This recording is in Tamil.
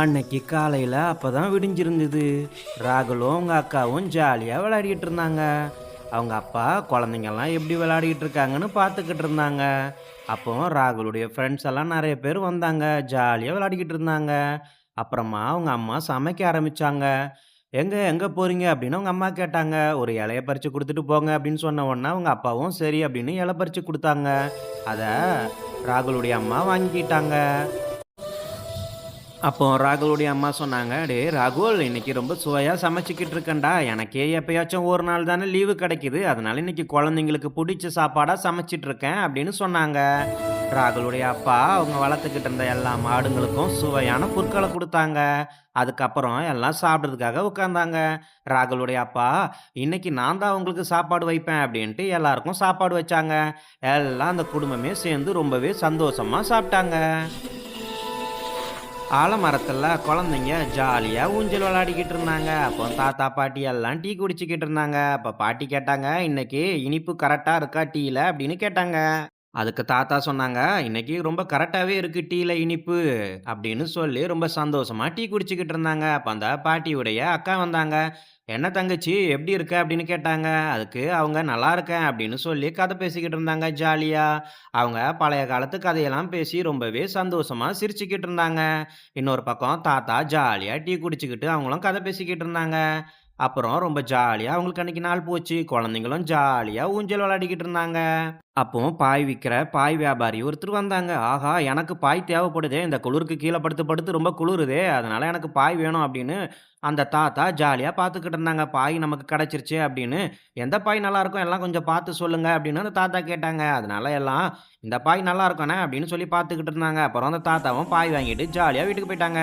அன்னைக்கு காலையில் அப்போ தான் விடிஞ்சிருந்தது. ராகுலும் அவங்க அக்காவும் ஜாலியாக விளையாடிக்கிட்டு இருந்தாங்க. அவங்க அப்பா குழந்தைங்கெல்லாம் எப்படி விளையாடிக்கிட்டு இருக்காங்கன்னு பார்த்துக்கிட்டு இருந்தாங்க. அப்போ ராகுலுடைய ஃப்ரெண்ட்ஸ் எல்லாம் நிறைய பேர் வந்தாங்க. ஜாலியாக விளையாடிக்கிட்டு இருந்தாங்க. அப்புறமா அவங்க அம்மா சமைக்க ஆரம்பிச்சாங்க. எங்கே எங்கே போகிறீங்க அப்படின்னு அவங்க அம்மா கேட்டாங்க. ஒரு இலையை பறித்து கொடுத்துட்டு போங்க அப்படின்னு சொன்ன உடனே அவங்க அப்பாவும் சரி அப்படின்னு இலை பறித்து கொடுத்தாங்க. அதை ராகுலுடைய அம்மா வாங்கிக்கிட்டாங்க. அப்போ ராகுலுடைய அம்மா சொன்னாங்க டே ராகுல் இன்னைக்கு ரொம்ப சுவையாக சமைச்சிக்கிட்டு இருக்கேன்டா. எனக்கே எப்பயாச்சும் ஒரு நாள் தானே லீவு கிடைக்குது. அதனால இன்னைக்கு குழந்தைங்களுக்கு பிடிச்ச சாப்பாடாக சமைச்சிட்டு இருக்கேன் அப்படின்னு சொன்னாங்க. ராகுலுடைய அப்பா அவங்க வளர்த்துக்கிட்டு இருந்த எல்லா மாடுங்களுக்கும் சுவையான புற்களை கொடுத்தாங்க. அதுக்கப்புறம் எல்லாம் சாப்பிட்றதுக்காக உட்காந்தாங்க ராகுலுடைய அப்பா இன்னைக்கு நான் தான் அவங்களுக்கு சாப்பாடு வைப்பேன் அப்படின்ட்டு எல்லாருக்கும் சாப்பாடு வச்சாங்க. எல்லாம் அந்த குடும்பமே சேர்ந்து ரொம்பவே சந்தோஷமாக சாப்பிட்டாங்க. ஆலமரத்தில் குழந்தைங்க ஜாலியாக ஊஞ்சல் விளையாடிக்கிட்டு இருந்தாங்க. அப்போ தாத்தா பாட்டி எல்லாம் டீ குடிச்சிக்கிட்டு இருந்தாங்க. அப்போ பாட்டி கேட்டாங்க இன்னைக்கு இனிப்பு கரெக்டாக இருக்கா டீயில் அப்படின்னு கேட்டாங்க. அதுக்கு தாத்தா சொன்னாங்க இன்னைக்கு ரொம்ப கரெக்டாகவே இருக்கு டீயில் இனிப்பு அப்படின்னு சொல்லி ரொம்ப சந்தோஷமா டீ குடிச்சுக்கிட்டு இருந்தாங்க. அப்போ அந்த பாட்டியுடைய அக்கா வந்தாங்க. என்ன தங்கச்சி எப்படி இருக்க? அப்படின்னு கேட்டாங்க. அதுக்கு அவங்க நல்லா இருக்கேன் அப்படின்னு சொல்லி கதை பேசிக்கிட்டு இருந்தாங்க ஜாலியா. அவங்க பழைய காலத்து கதையெல்லாம் பேசி ரொம்பவே சந்தோஷமா சிரிச்சுக்கிட்டு இருந்தாங்க. இன்னொரு பக்கம் தாத்தா ஜாலியா டீ குடிச்சுக்கிட்டு அவங்களும் கதை பேசிக்கிட்டு இருந்தாங்க. அப்புறம் ரொம்ப ஜாலியாக அவங்களுக்கு அன்றைக்கி நாள் போச்சு. குழந்தைங்களும் ஜாலியாக ஊஞ்சல் விளையாடிக்கிட்டு இருந்தாங்க. அப்போ பாய் விற்கிற பாய் வியாபாரி ஒருத்தர் வந்தாங்க. ஆஹா எனக்கு பாய் தேவைப்படுதே. இந்த குளிருக்கு கீழே படுத்து படுத்து ரொம்ப குளிருதே. அதனால் எனக்கு பாய் வேணும் அப்படின்னு அந்த தாத்தா ஜாலியாக பார்த்துக்கிட்டு இருந்தாங்க. பாய் நமக்கு கிடச்சிருச்சு அப்படின்னு. எந்த பாய் நல்லாயிருக்கும் எல்லாம் கொஞ்சம் பார்த்து சொல்லுங்க அப்படின்னு அந்த தாத்தா கேட்டாங்க. அதனால எல்லாம் இந்த பாய் நல்லா இருக்கண்ணே அப்படின்னு சொல்லி பார்த்துக்கிட்டு இருந்தாங்க. அப்புறம் அந்த தாத்தாவும் பாய் வாங்கிட்டு ஜாலியாக வீட்டுக்கு போயிட்டாங்க.